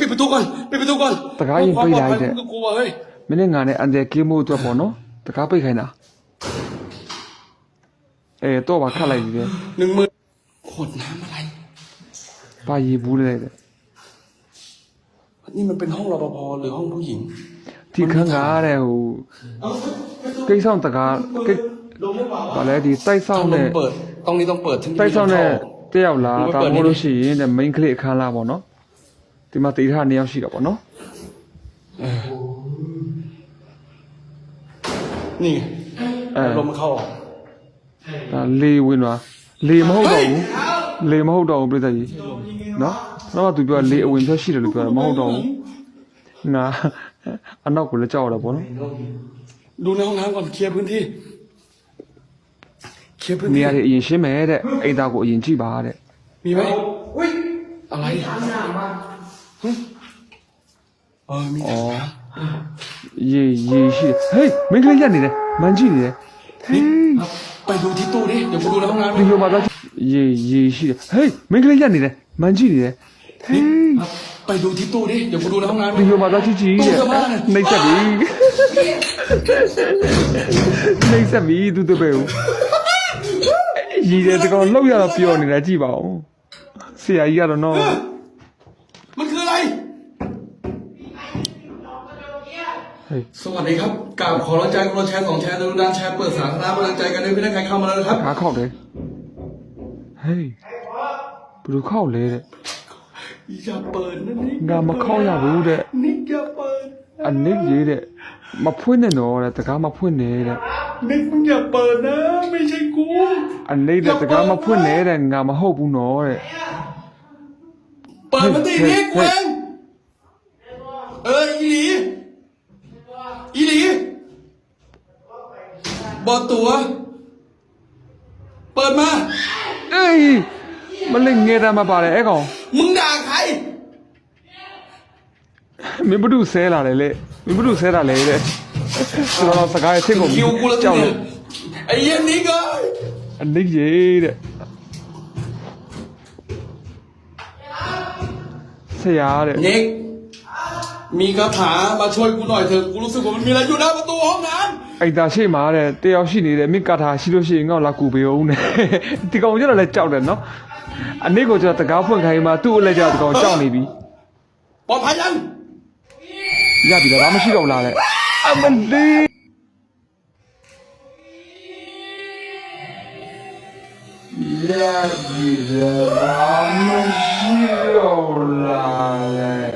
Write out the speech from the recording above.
ปิดประตูก่อนปิดประตูก่อน ตะกร้ายิงไปไหนเนี่ย มึงก็กลัวเฮ้ย မင်းနဲ့ငါနဲ့အန်တယ်ကင်းမို့အတွက်ပေါ့နော်တကားပိတ်ခိုင်းတာအဲတော့ပါခတ်လိုက်ပြီလေ หนึ่งหมื่นขวดน้ำอะไร ပါရီဘူးလိုက်တယ် นี่มันเป็นห้องรปภหรือห้องผู้หญิง ဒီခန်းကားတဲ့ဟိုကိတ်ဆောင်တကားကိတ်ဘာလဲဒီတိုက်ဆောင် ถ้าล နဲ့ มเปิดตรงนี้ต้องเปิดถึงจะ တိုက်ဆောင်နဲ့ มี တယောက်လား มึง ဒါ ไปเปิด မှမ นี่ ဟုတ်လို့ရှိရင်တဲ့ main ကလေးအခန်းလားပေါ့နော် ဒီမှာတေးထားနှစ်ယောက်ရှိတာပေါ့နော် นี่ไง အဲ ลมมันเข้าออก ဒါလေဝင်သွားလေမဟုတ်တော့ဘူးလေမဟုတ်တော့ဘူးပြည့်တဲ့ကြီးနော်တော့သူပြောလေအဝင်ထွက်ရှိတယ်လို့ပြောတာမဟုတ်တော့ဘူးငါအနောက်ကိုလည်းကြောက်ရတာပေါ့နော် ดูในห้องน้ำก่อนเคลียร์พื้นที่เคลียร์พื้น နေ ที่ ရာတွေအရင်ရှင်းမယ်တဲ့အိမ်သားကိုအရင်ကြည့်ပါတဲ့ มีไหม อุ้ย อะไร ถามหน้ามา เออมี ဩရေရေရှိတယ်ဟေးမင်းကလေးရက်နေတယ်မန်ကြည့်နေတယ်ဟေး ไปดูที่ตู้ดิเดี๋ยวกูดูในห้องน้ำ ဒီ ดิ လိုမှတော့ရေရေရှိတယ်ဟေးမင်းကလေးရက်နေတယ်မန်ကြည့်နေတယ်ဟေး ไปดูที่ตู้ดิเดี๋ยวกูดูในห้องน้ำ ဒီ ดิ လိုမှတော့ကြည့်ကြည့်တဲ့နှိမ့်ဆက်ပြီနှိမ့်ဆက်ပြီသူတပည့်ကိုရည်တယ်တကောင်လောက်ရတော့ပြောနေတာကြည့်ပါဦးဆရာကြီးကတော့နော် สวัสดีครับกล่าวขอรับใจคนแชร์สองแชร์ดูด้านแชร์เปิดสาธารณะกำลังใจกันด้วยพี่นักการเข้ามาแล้วครับขาเข้าเลยเฮ้ยไปดูเข้าเลยเลยอย่าเปิดนะนิกงานมาเข้าอย่ารู้เด้นิกอย่าเปิดอันนี้ยีเด้มาพูดเนี่ยหนอแหละแต่ก้ามาพูดเนี่ยแหละนิกมึงอย่าเปิดนะไม่ใช่กูอันนี้เด้แต่ก้ามาพูดเนี่ยแหละงานมาเข้าปูหนอเลยเปิดมันตีนิกเว้ง บอดตัว เปิดมา အေးမလေးငယ်တာမပါတယ်အဲ့ကောင် มึงด่าใคร မင်းဘုဒ္ဓဆဲလာတယ်လေမင်းဘုဒ္ဓဆဲတာလေတဲ့ကျွန်တော်စကားရဲ့ဆင့်ကုန် คิวกูแล้ว ကြောက် เนี่ လို့ ยไอ้เหี้ย็นนิกเอ้ย အနိတ်ရေးတဲ့ဆရာတဲ့ นิก มีคาถามาช่วยกูหน่อยเถอะกูรู้สึกว่ามันมีอะไรอยู่หน้าประตูห้องน้ำ အိုက်တာရှိမှာတဲ့တယောက်ရှိနေတယ်မိကာထာရှိလို့ရှိရင်ငေါ့လာကူပေးအောင်နဲ့ဒီကောင်ကျတော့လည်းကြောက်တယ်နော်အနစ်ကိုကျတော့တကားဖွင့်ခိုင်းမှာသူ့အလက်ကျတော့ဒီကောင်ကြောက်နေပြီ ปลอดภัยยัง ရပြီလားဘာမှရှိတော့ဘူးလားတဲ့အမလေးရပြီလားဘာမှရှိတော့ဘူးလား